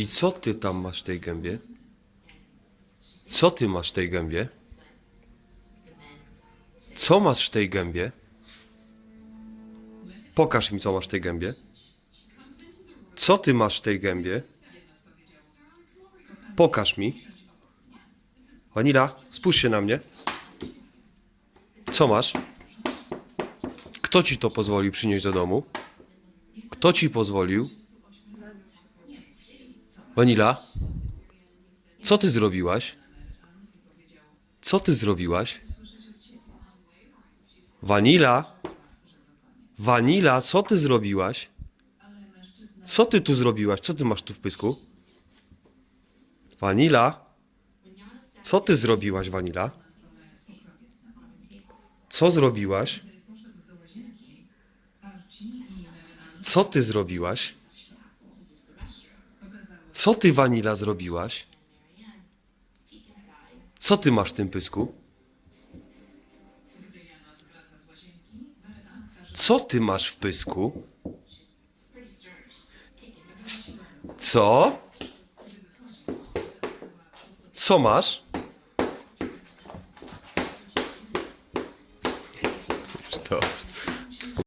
I co ty tam masz w tej gębie? Co ty masz w tej gębie? Co masz w tej gębie? Pokaż mi, co masz w tej gębie. Co ty masz w tej gębie? Pokaż mi. Vanila, spójrz się na mnie. Co masz? Kto ci to pozwolił przynieść do domu? Kto ci pozwolił? Vanila? Co ty zrobiłaś? Co ty zrobiłaś? Vanila? Vanila, co ty zrobiłaś? Co ty tu zrobiłaś? Co ty masz tu w pysku? Vanila? Co ty zrobiłaś, Vanila? Co zrobiłaś? Co ty zrobiłaś? Co ty, Vanilla, zrobiłaś? Co ty masz w tym pysku? Co ty masz w pysku? Co? Co masz? Dobrze.